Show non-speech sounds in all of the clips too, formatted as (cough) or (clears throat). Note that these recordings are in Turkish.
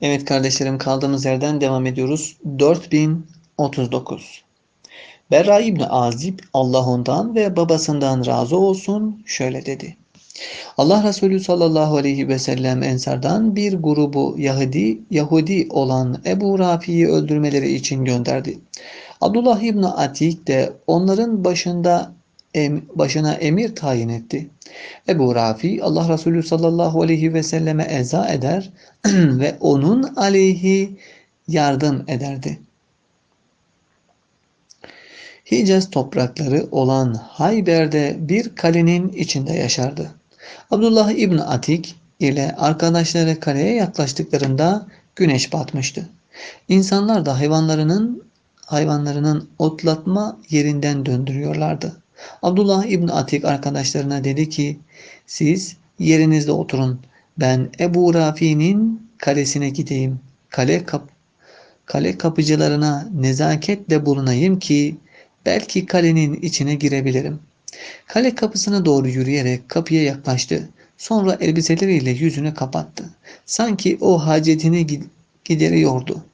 Evet kardeşlerim kaldığımız yerden devam ediyoruz. 4039 Berra İbni Azib Allah ondan ve babasından razı olsun şöyle dedi. Allah Resulü sallallahu aleyhi ve sellem Ensardan bir grubu Yahudi, Yahudi olan Ebu Rafi'yi öldürmeleri için gönderdi. Abdullah İbni Atik de onların başında başına emir tayin etti. Ebu Rafi Allah Resulü sallallahu aleyhi ve selleme eza eder (clears throat) ve onun aleyhi yardım ederdi. Hicaz toprakları olan Hayber'de bir kalenin içinde yaşardı. Abdullah İbni Atik ile arkadaşları kaleye yaklaştıklarında güneş batmıştı. İnsanlar da hayvanlarının hayvanlarının otlatma yerinden döndürüyorlardı. Abdullah İbni Atik arkadaşlarına dedi ki siz yerinizde oturun. Ben Ebu Rafi'nin kalesine gideyim. Kale kap kale kapıcılarına nezaketle bulunayım ki belki kalenin içine girebilirim. Kale kapısına doğru yürüyerek kapıya yaklaştı. Sonra elbiseleriyle yüzünü kapattı. Sanki o hacetini gideriyordu.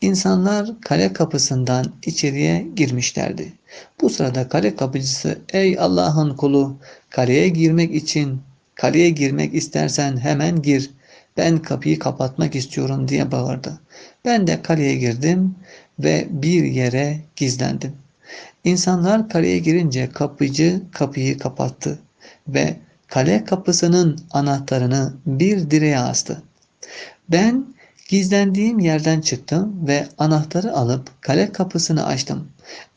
İnsanlar kale kapısından içeriye girmişlerdi. Bu sırada kale kapıcısı ey Allah'ın kulu kaleye girmek için kaleye girmek istersen hemen gir. Ben kapıyı kapatmak istiyorum diye bağırdı. Ben de kaleye girdim ve bir yere gizlendim. İnsanlar kaleye girince kapıcı kapıyı kapattı ve kale kapısının anahtarını bir direğe astı. Ben gizlendiğim yerden çıktım ve anahtarı alıp kale kapısını açtım.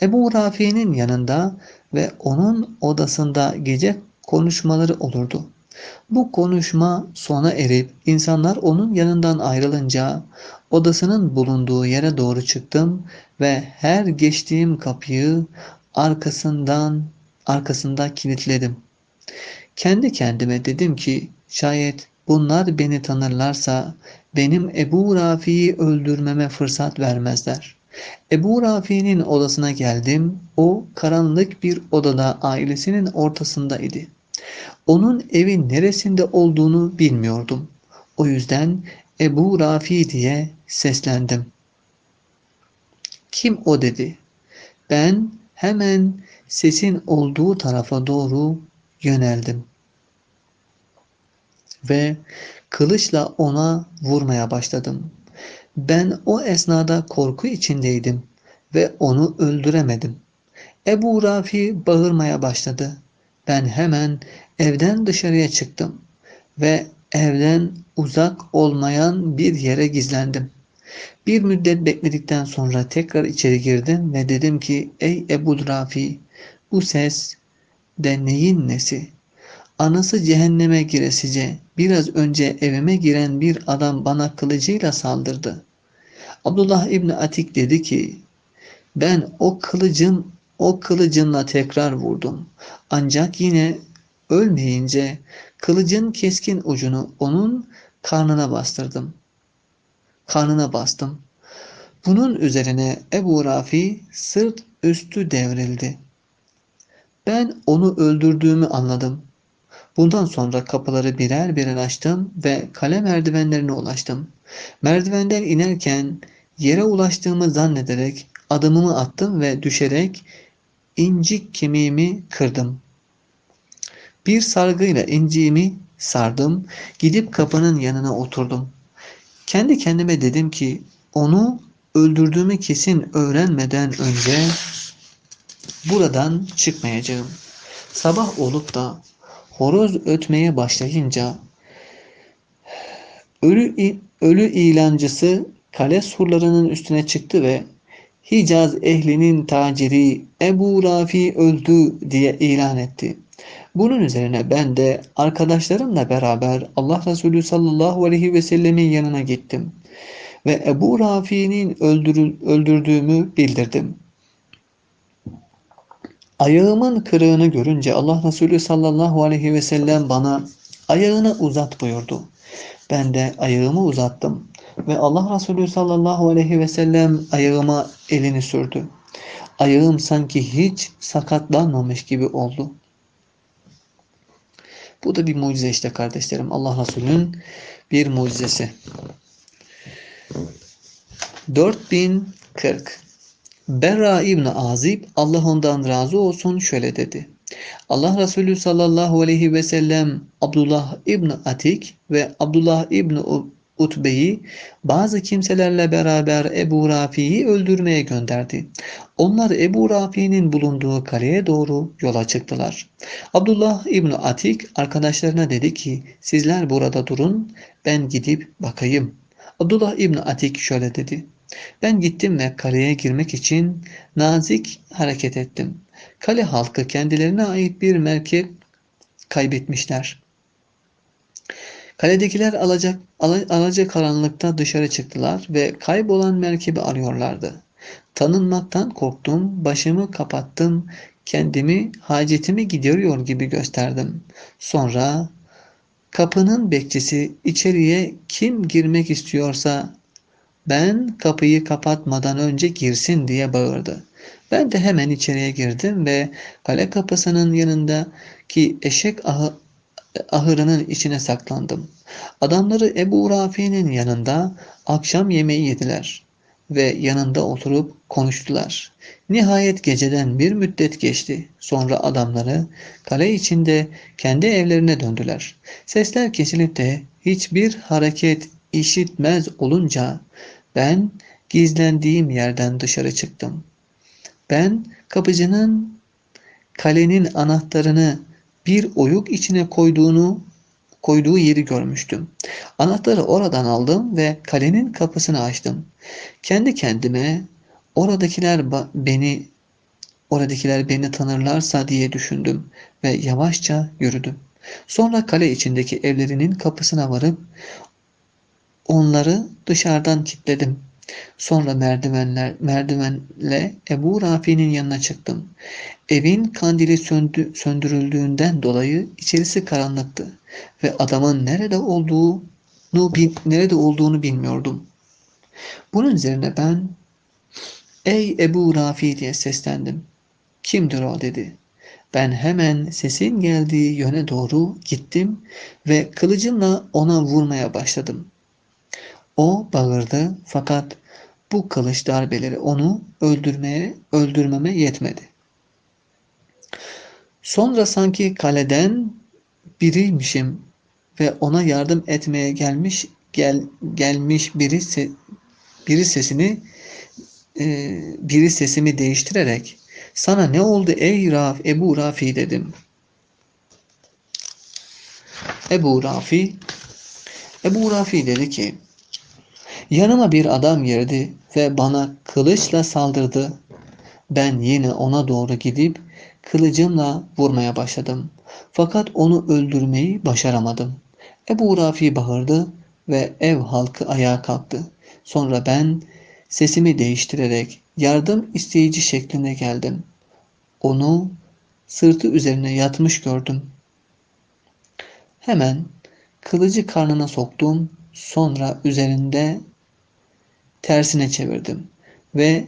Ebu Rafi'nin yanında ve onun odasında gece konuşmaları olurdu. Bu konuşma sona erip insanlar onun yanından ayrılınca odasının bulunduğu yere doğru çıktım ve her geçtiğim kapıyı arkasından arkasında kilitledim. Kendi kendime dedim ki şayet bunlar beni tanırlarsa benim Ebu Rafi'yi öldürmeme fırsat vermezler. Ebu Rafi'nin odasına geldim. O karanlık bir odada ailesinin ortasındaydı. Onun evin neresinde olduğunu bilmiyordum. O yüzden Ebu Rafi diye seslendim. Kim o dedi. Ben hemen sesin olduğu tarafa doğru yöneldim. Ve kılıçla ona vurmaya başladım. Ben o esnada korku içindeydim ve onu öldüremedim. Ebu Rafi bağırmaya başladı. Ben hemen evden dışarıya çıktım ve evden uzak olmayan bir yere gizlendim. Bir müddet bekledikten sonra tekrar içeri girdim ve dedim ki ey Ebu Rafi bu ses de neyin nesi? Anası cehenneme giresice biraz önce evime giren bir adam bana kılıcıyla saldırdı. Abdullah İbni Atik dedi ki ben o kılıcın o kılıcınla tekrar vurdum. Ancak yine ölmeyince kılıcın keskin ucunu onun karnına bastırdım. Karnına bastım. Bunun üzerine Ebu Rafi sırt üstü devrildi. Ben onu öldürdüğümü anladım. Bundan sonra kapıları birer birer açtım ve kale merdivenlerine ulaştım. Merdivenden inerken yere ulaştığımı zannederek adımımı attım ve düşerek incik kemiğimi kırdım. Bir sargıyla inciğimi sardım. Gidip kapının yanına oturdum. Kendi kendime dedim ki onu öldürdüğümü kesin öğrenmeden önce buradan çıkmayacağım. Sabah olup da horoz ötmeye başlayınca ölü, ölü ilancısı kale surlarının üstüne çıktı ve Hicaz ehlinin taciri Ebu Rafi öldü diye ilan etti. Bunun üzerine ben de arkadaşlarımla beraber Allah Resulü sallallahu aleyhi ve sellemin yanına gittim ve Ebu Rafi'nin öldürdüğümü bildirdim. Ayağımın kırığını görünce Allah Resulü sallallahu aleyhi ve sellem bana ayağını uzat buyurdu. Ben de ayağımı uzattım ve Allah Resulü sallallahu aleyhi ve sellem ayağıma elini sürdü. Ayağım sanki hiç sakatlanmamış gibi oldu. Bu da bir mucize işte kardeşlerim. Allah Resulü'nün bir mucizesi. 4040 Berra İbni Azib Allah ondan razı olsun şöyle dedi. Allah Resulü sallallahu aleyhi ve sellem Abdullah İbni Atik ve Abdullah İbni Utbe'yi bazı kimselerle beraber Ebu Rafi'yi öldürmeye gönderdi. Onlar Ebu Rafi'nin bulunduğu kaleye doğru yola çıktılar. Abdullah İbni Atik arkadaşlarına dedi ki sizler burada durun ben gidip bakayım. Abdullah İbni Atik şöyle dedi. Ben gittim ve kaleye girmek için nazik hareket ettim. Kale halkı kendilerine ait bir merkep kaybetmişler. Kaledekiler alacak, alacak karanlıkta dışarı çıktılar ve kaybolan merkebi arıyorlardı. Tanınmaktan korktum, başımı kapattım, kendimi hacetimi gideriyor gibi gösterdim. Sonra kapının bekçisi içeriye kim girmek istiyorsa ben kapıyı kapatmadan önce girsin diye bağırdı. Ben de hemen içeriye girdim ve kale kapısının yanındaki eşek ahı, ahırının içine saklandım. Adamları Ebu Rafi'nin yanında akşam yemeği yediler ve yanında oturup konuştular. Nihayet geceden bir müddet geçti. Sonra adamları kale içinde kendi evlerine döndüler. Sesler kesilip de hiçbir hareket işitmez olunca ben gizlendiğim yerden dışarı çıktım. Ben kapıcının kalenin anahtarını bir oyuk içine koyduğunu koyduğu yeri görmüştüm. Anahtarı oradan aldım ve kalenin kapısını açtım. Kendi kendime oradakiler beni oradakiler beni tanırlarsa diye düşündüm ve yavaşça yürüdüm. Sonra kale içindeki evlerinin kapısına varıp onları dışarıdan kilitledim. Sonra merdivenler, merdivenle Ebu Rafi'nin yanına çıktım. Evin kandili söndü, söndürüldüğünden dolayı içerisi karanlıktı ve adamın nerede olduğunu nerede olduğunu bilmiyordum. Bunun üzerine ben Ey Ebu Rafi diye seslendim. Kimdir o dedi. Ben hemen sesin geldiği yöne doğru gittim ve kılıcımla ona vurmaya başladım. O bağırdı fakat bu kılıç darbeleri onu öldürmeye öldürmeme yetmedi. Sonra sanki kaleden biriymişim ve ona yardım etmeye gelmiş gel gelmiş biri biri sesini e, biri sesimi değiştirerek sana ne oldu ey Raf Ebu Rafi dedim. Ebu Rafi Ebu Rafi dedi ki Yanıma bir adam girdi ve bana kılıçla saldırdı. Ben yine ona doğru gidip kılıcımla vurmaya başladım. Fakat onu öldürmeyi başaramadım. Ebu Rafi bağırdı ve ev halkı ayağa kalktı. Sonra ben sesimi değiştirerek yardım isteyici şeklinde geldim. Onu sırtı üzerine yatmış gördüm. Hemen kılıcı karnına soktum. Sonra üzerinde tersine çevirdim ve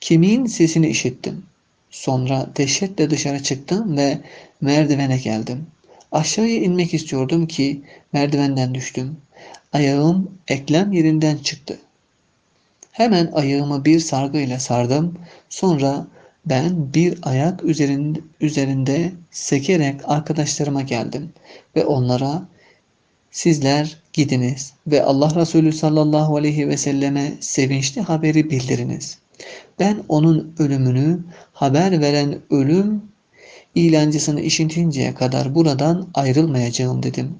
kemiğin sesini işittim. Sonra dehşetle dışarı çıktım ve merdivene geldim. Aşağıya inmek istiyordum ki merdivenden düştüm. Ayağım eklem yerinden çıktı. Hemen ayağımı bir sargıyla sardım. Sonra ben bir ayak üzerinde, üzerinde sekerek arkadaşlarıma geldim ve onlara Sizler gidiniz ve Allah Resulü sallallahu aleyhi ve selleme sevinçli haberi bildiriniz. Ben onun ölümünü haber veren ölüm ilancısını işitinceye kadar buradan ayrılmayacağım dedim.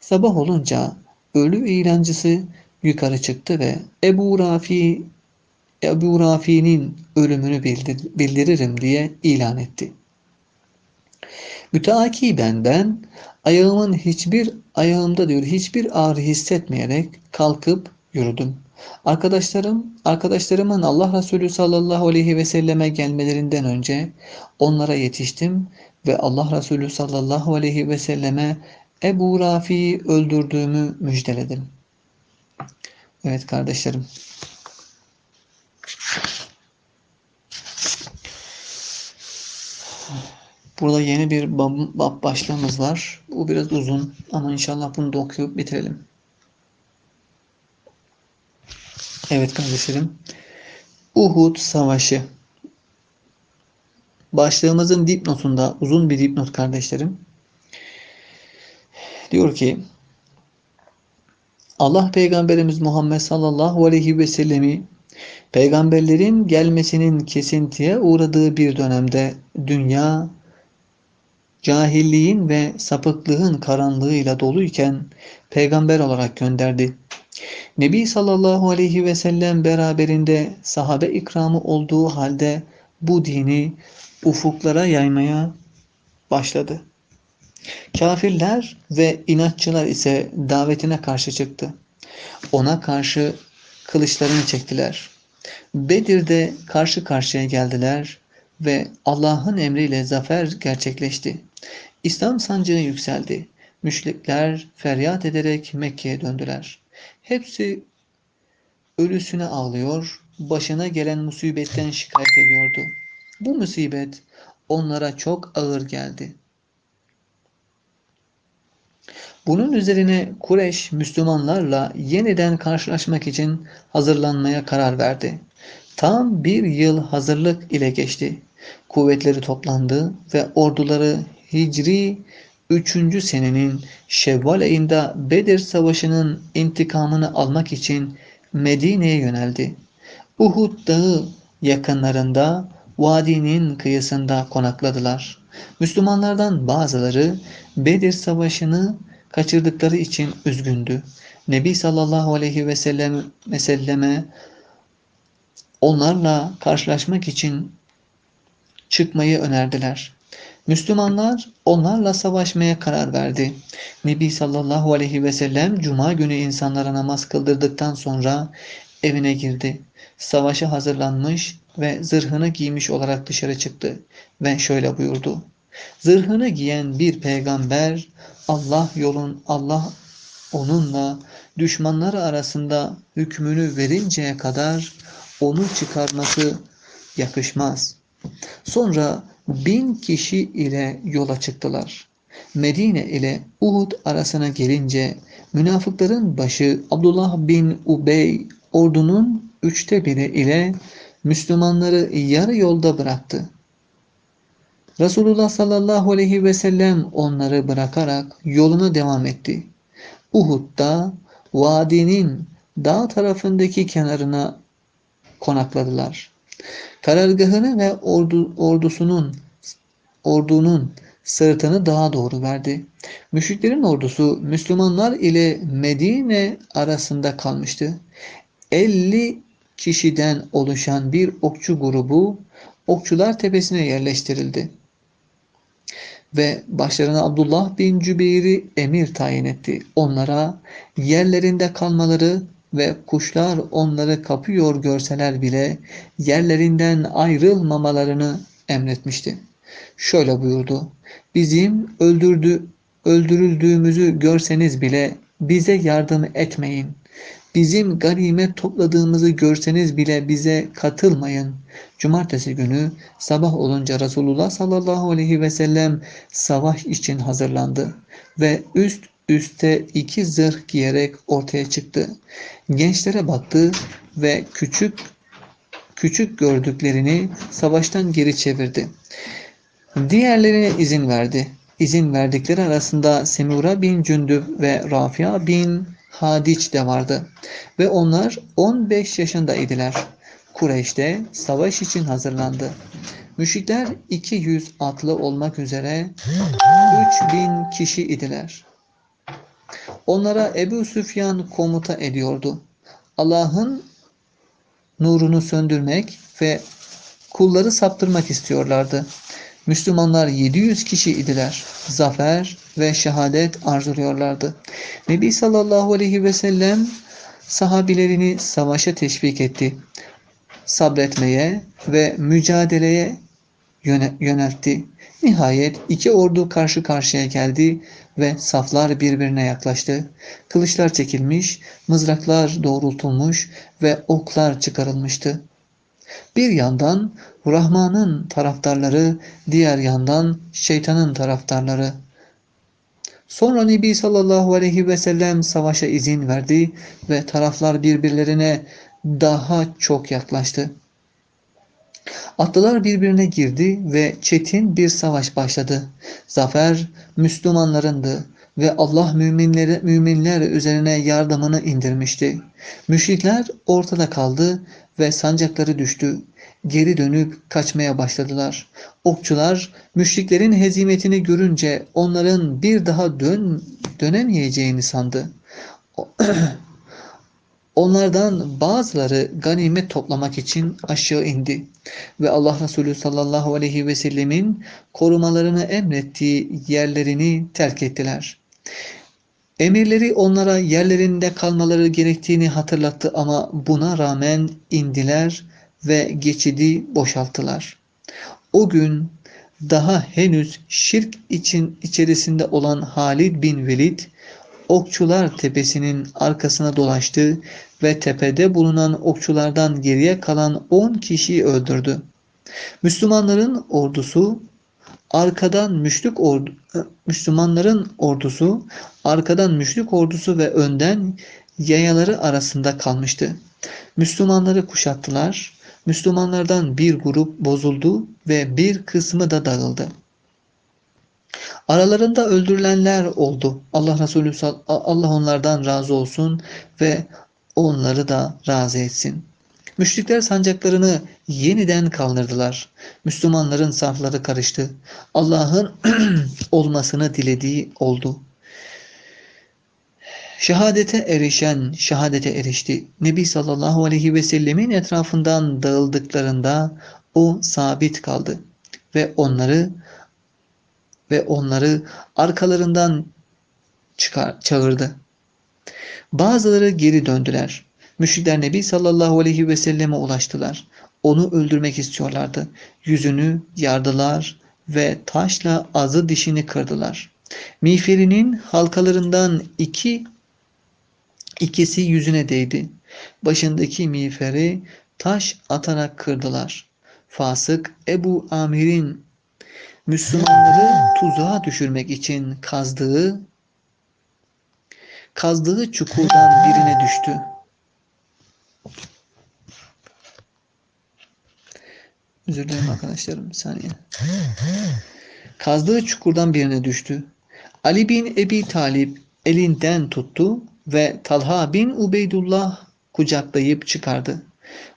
Sabah olunca ölü ilancısı yukarı çıktı ve Ebu Rafi Ebu Rafi'nin ölümünü bildir, bildiririm diye ilan etti. Müteakiben ben ayağımın hiçbir ayağımda diyor hiçbir ağrı hissetmeyerek kalkıp yürüdüm. Arkadaşlarım, arkadaşlarımın Allah Resulü sallallahu aleyhi ve selleme gelmelerinden önce onlara yetiştim ve Allah Resulü sallallahu aleyhi ve selleme Ebu Rafi'yi öldürdüğümü müjdeledim. Evet kardeşlerim. Burada yeni bir bab, bab başlığımız var. Bu biraz uzun ama inşallah bunu da okuyup bitirelim. Evet kardeşlerim. Uhud Savaşı. Başlığımızın dipnotunda uzun bir dipnot kardeşlerim. Diyor ki Allah Peygamberimiz Muhammed sallallahu aleyhi ve sellemi peygamberlerin gelmesinin kesintiye uğradığı bir dönemde dünya cahilliğin ve sapıklığın karanlığıyla doluyken peygamber olarak gönderdi. Nebi sallallahu aleyhi ve sellem beraberinde sahabe ikramı olduğu halde bu dini ufuklara yaymaya başladı. Kafirler ve inatçılar ise davetine karşı çıktı. Ona karşı kılıçlarını çektiler. Bedir'de karşı karşıya geldiler ve Allah'ın emriyle zafer gerçekleşti. İslam sancını yükseldi. Müşrikler feryat ederek Mekke'ye döndüler. Hepsi ölüsüne ağlıyor, başına gelen musibetten şikayet ediyordu. Bu musibet onlara çok ağır geldi. Bunun üzerine Kureş Müslümanlarla yeniden karşılaşmak için hazırlanmaya karar verdi. Tam bir yıl hazırlık ile geçti. Kuvvetleri toplandı ve orduları Hicri 3. senenin Şevval ayında Bedir Savaşı'nın intikamını almak için Medine'ye yöneldi. Uhud Dağı yakınlarında vadinin kıyısında konakladılar. Müslümanlardan bazıları Bedir Savaşı'nı kaçırdıkları için üzgündü. Nebi sallallahu aleyhi ve sellem, selleme onlarla karşılaşmak için çıkmayı önerdiler. Müslümanlar onlarla savaşmaya karar verdi. Nebi sallallahu aleyhi ve sellem cuma günü insanlara namaz kıldırdıktan sonra evine girdi. Savaşa hazırlanmış ve zırhını giymiş olarak dışarı çıktı ve şöyle buyurdu. Zırhını giyen bir peygamber Allah yolun Allah onunla düşmanları arasında hükmünü verinceye kadar onu çıkarması yakışmaz. Sonra bin kişi ile yola çıktılar. Medine ile Uhud arasına gelince münafıkların başı Abdullah bin Ubey ordunun üçte biri ile Müslümanları yarı yolda bıraktı. Resulullah sallallahu aleyhi ve sellem onları bırakarak yoluna devam etti. Uhud'da vadinin dağ tarafındaki kenarına konakladılar. Karargahını ve ordu, ordusunun ordunun sırtını dağa doğru verdi. Müşriklerin ordusu Müslümanlar ile Medine arasında kalmıştı. 50 kişiden oluşan bir okçu grubu Okçular Tepesi'ne yerleştirildi ve başlarına Abdullah bin Cübeyr'i emir tayin etti. Onlara yerlerinde kalmaları ve kuşlar onları kapıyor görseler bile yerlerinden ayrılmamalarını emretmişti. Şöyle buyurdu. Bizim öldürdü, öldürüldüğümüzü görseniz bile bize yardım etmeyin. Bizim ganimet topladığımızı görseniz bile bize katılmayın. Cumartesi günü sabah olunca Resulullah sallallahu aleyhi ve sellem savaş için hazırlandı ve üst üste iki zırh giyerek ortaya çıktı. Gençlere baktı ve küçük küçük gördüklerini savaştan geri çevirdi. Diğerlerine izin verdi. İzin verdikleri arasında Semura bin Cündüb ve Rafia bin Hadiç de vardı. Ve onlar 15 yaşındaydılar. Kureyş'te savaş için hazırlandı. Müşrikler 200 atlı olmak üzere 3000 kişi idiler. Onlara Ebu Süfyan komuta ediyordu. Allah'ın nurunu söndürmek ve kulları saptırmak istiyorlardı. Müslümanlar 700 kişi idiler. Zafer ve şehadet arzuluyorlardı. Nebi sallallahu aleyhi ve sellem sahabilerini savaşa teşvik etti. Sabretmeye ve mücadeleye yöneltti. Nihayet iki ordu karşı karşıya geldi ve saflar birbirine yaklaştı. Kılıçlar çekilmiş, mızraklar doğrultulmuş ve oklar çıkarılmıştı. Bir yandan Rahman'ın taraftarları, diğer yandan şeytanın taraftarları. Sonra Nebi sallallahu aleyhi ve sellem savaşa izin verdi ve taraflar birbirlerine daha çok yaklaştı. Atlılar birbirine girdi ve çetin bir savaş başladı. Zafer Müslümanlarındı ve Allah müminleri, müminler üzerine yardımını indirmişti. Müşrikler ortada kaldı ve sancakları düştü. Geri dönüp kaçmaya başladılar. Okçular müşriklerin hezimetini görünce onların bir daha dön dönemeyeceğini sandı. (clears throat) Onlardan bazıları ganimet toplamak için aşağı indi ve Allah Resulü sallallahu aleyhi ve sellemin korumalarını emrettiği yerlerini terk ettiler. Emirleri onlara yerlerinde kalmaları gerektiğini hatırlattı ama buna rağmen indiler ve geçidi boşalttılar. O gün daha henüz şirk için içerisinde olan Halid bin Velid Okçular Tepesi'nin arkasına dolaştı ve tepede bulunan okçulardan geriye kalan 10 kişiyi öldürdü. Müslümanların ordusu arkadan müşrik ordu Müslümanların ordusu arkadan müşrik ordusu ve önden yayaları arasında kalmıştı. Müslümanları kuşattılar. Müslümanlardan bir grup bozuldu ve bir kısmı da dağıldı. Aralarında öldürülenler oldu. Allah Resulü Allah onlardan razı olsun ve onları da razı etsin. Müşrikler sancaklarını yeniden kaldırdılar. Müslümanların safları karıştı. Allah'ın (clears throat) olmasını dilediği oldu. Şehadete erişen şehadete erişti. Nebi sallallahu aleyhi ve sellemin etrafından dağıldıklarında o sabit kaldı ve onları ve onları arkalarından çıkar, çağırdı. Bazıları geri döndüler. Müşrikler Nebi sallallahu aleyhi ve selleme ulaştılar. Onu öldürmek istiyorlardı. Yüzünü yardılar ve taşla azı dişini kırdılar. Miğferinin halkalarından iki ikisi yüzüne değdi. Başındaki miğferi taş atarak kırdılar. Fasık Ebu Amir'in Müslümanları tuzağa düşürmek için kazdığı kazdığı çukurdan birine düştü. Özür dilerim arkadaşlarım bir saniye. Kazdığı çukurdan birine düştü. Ali bin Ebi Talip elinden tuttu ve Talha bin Ubeydullah kucaklayıp çıkardı.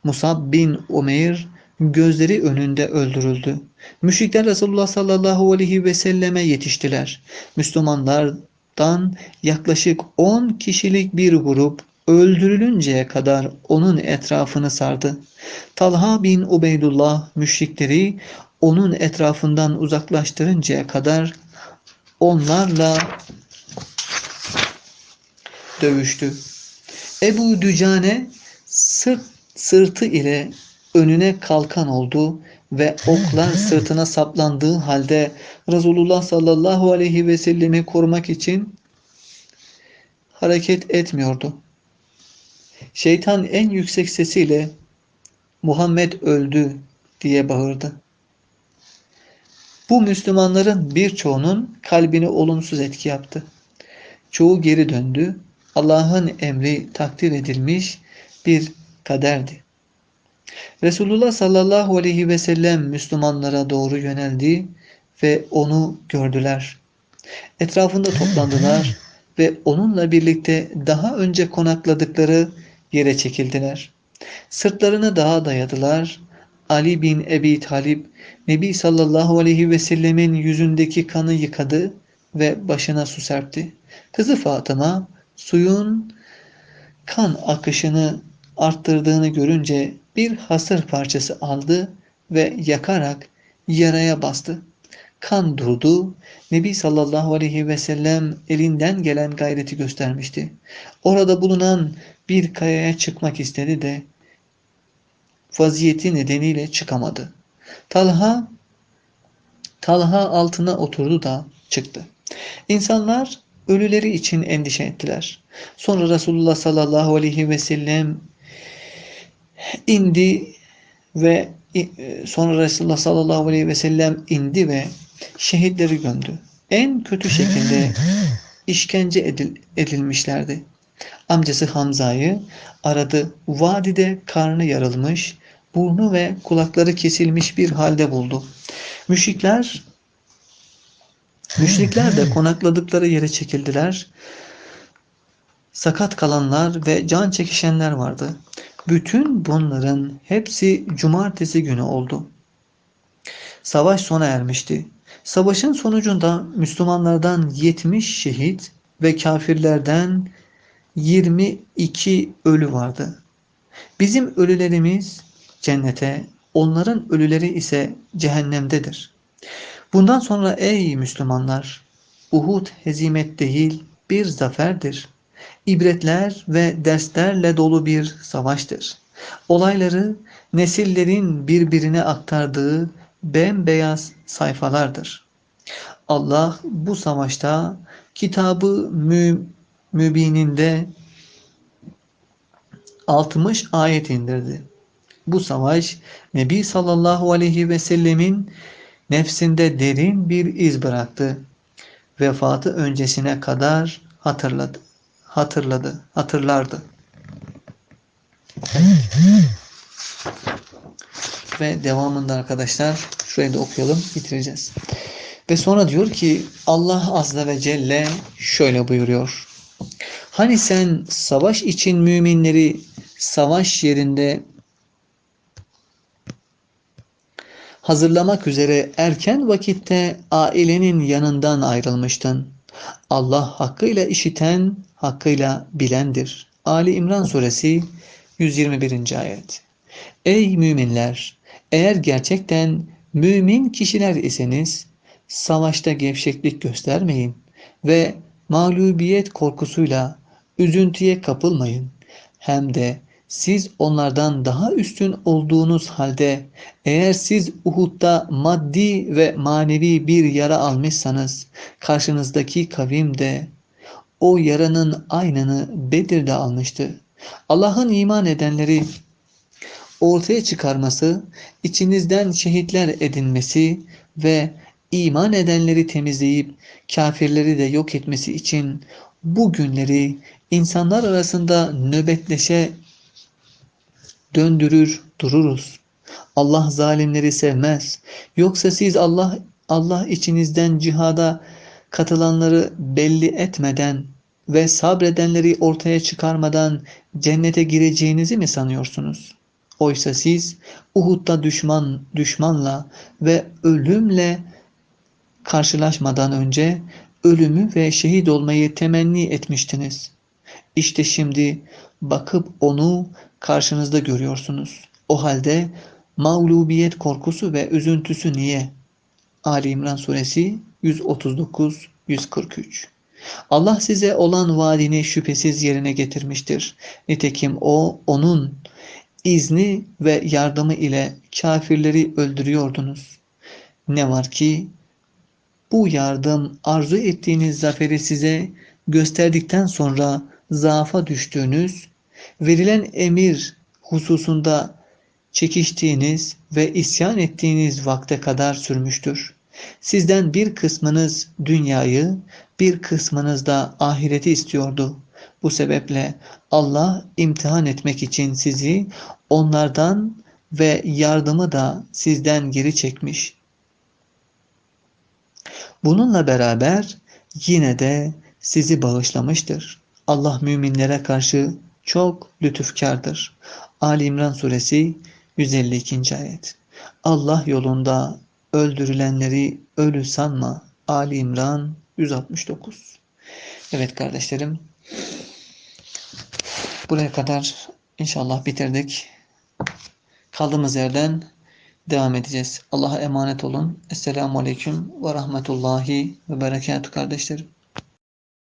Musab bin Umeyr gözleri önünde öldürüldü. Müşrikler Resulullah sallallahu aleyhi ve selleme yetiştiler. Müslümanlardan yaklaşık 10 kişilik bir grup öldürülünceye kadar onun etrafını sardı. Talha bin Ubeydullah müşrikleri onun etrafından uzaklaştırıncaya kadar onlarla dövüştü. Ebu Dücane sırt sırtı ile önüne kalkan oldu ve oklar sırtına saplandığı halde Resulullah sallallahu aleyhi ve sellemi korumak için hareket etmiyordu. Şeytan en yüksek sesiyle Muhammed öldü diye bağırdı. Bu Müslümanların birçoğunun kalbini olumsuz etki yaptı. Çoğu geri döndü. Allah'ın emri takdir edilmiş bir kaderdi. Resulullah sallallahu aleyhi ve sellem Müslümanlara doğru yöneldi ve onu gördüler. Etrafında toplandılar ve onunla birlikte daha önce konakladıkları yere çekildiler. Sırtlarını dağa dayadılar. Ali bin Ebi Talip Nebi sallallahu aleyhi ve sellemin yüzündeki kanı yıkadı ve başına su serpti. Kızı Fatıma suyun kan akışını arttırdığını görünce bir hasır parçası aldı ve yakarak yaraya bastı. Kan durdu. Nebi sallallahu aleyhi ve sellem elinden gelen gayreti göstermişti. Orada bulunan bir kayaya çıkmak istedi de vaziyeti nedeniyle çıkamadı. Talha Talha altına oturdu da çıktı. İnsanlar ölüleri için endişe ettiler. Sonra Resulullah sallallahu aleyhi ve sellem indi ve e, sonra Resulullah sallallahu aleyhi ve sellem indi ve şehitleri gömdü. En kötü şekilde işkence edil, edilmişlerdi. Amcası Hamza'yı aradı. Vadide karnı yarılmış, burnu ve kulakları kesilmiş bir halde buldu. Müşrikler Müşrikler de konakladıkları yere çekildiler. Sakat kalanlar ve can çekişenler vardı. Bütün bunların hepsi cumartesi günü oldu. Savaş sona ermişti. Savaşın sonucunda Müslümanlardan 70 şehit ve kafirlerden 22 ölü vardı. Bizim ölülerimiz cennete, onların ölüleri ise cehennemdedir. Bundan sonra ey Müslümanlar, Uhud hezimet değil bir zaferdir. İbretler ve derslerle dolu bir savaştır. Olayları nesillerin birbirine aktardığı bembeyaz sayfalardır. Allah bu savaşta kitabı mü mübininde 60 ayet indirdi. Bu savaş Nebi sallallahu aleyhi ve sellemin nefsinde derin bir iz bıraktı. Vefatı öncesine kadar hatırladı. Hatırladı, hatırlardı. Ve devamında arkadaşlar şurayı da okuyalım, bitireceğiz. Ve sonra diyor ki Allah Azze ve Celle şöyle buyuruyor. Hani sen savaş için müminleri savaş yerinde hazırlamak üzere erken vakitte ailenin yanından ayrılmıştın. Allah hakkıyla işiten, hakkıyla bilendir. Ali İmran suresi 121. ayet. Ey müminler! Eğer gerçekten mümin kişiler iseniz savaşta gevşeklik göstermeyin ve mağlubiyet korkusuyla üzüntüye kapılmayın. Hem de siz onlardan daha üstün olduğunuz halde eğer siz Uhud'da maddi ve manevi bir yara almışsanız karşınızdaki kavim de o yaranın aynını Bedir'de almıştı. Allah'ın iman edenleri ortaya çıkarması, içinizden şehitler edinmesi ve iman edenleri temizleyip kafirleri de yok etmesi için bu günleri insanlar arasında nöbetleşe döndürür dururuz. Allah zalimleri sevmez. Yoksa siz Allah Allah içinizden cihada katılanları belli etmeden ve sabredenleri ortaya çıkarmadan cennete gireceğinizi mi sanıyorsunuz? Oysa siz Uhud'da düşman düşmanla ve ölümle karşılaşmadan önce ölümü ve şehit olmayı temenni etmiştiniz. İşte şimdi bakıp onu karşınızda görüyorsunuz. O halde mağlubiyet korkusu ve üzüntüsü niye? Ali İmran suresi 139-143 Allah size olan vaadini şüphesiz yerine getirmiştir. Nitekim o, onun izni ve yardımı ile kafirleri öldürüyordunuz. Ne var ki bu yardım arzu ettiğiniz zaferi size gösterdikten sonra zaafa düştüğünüz, verilen emir hususunda çekiştiğiniz ve isyan ettiğiniz vakte kadar sürmüştür. Sizden bir kısmınız dünyayı, bir kısmınız da ahireti istiyordu. Bu sebeple Allah imtihan etmek için sizi onlardan ve yardımı da sizden geri çekmiş. Bununla beraber yine de sizi bağışlamıştır. Allah müminlere karşı çok lütufkardır. Ali İmran suresi 152. ayet. Allah yolunda öldürülenleri ölü sanma. Ali İmran 169. Evet kardeşlerim. Buraya kadar inşallah bitirdik. Kaldığımız yerden devam edeceğiz. Allah'a emanet olun. Esselamu Aleyküm ve Rahmetullahi ve Berekatuhu kardeşlerim.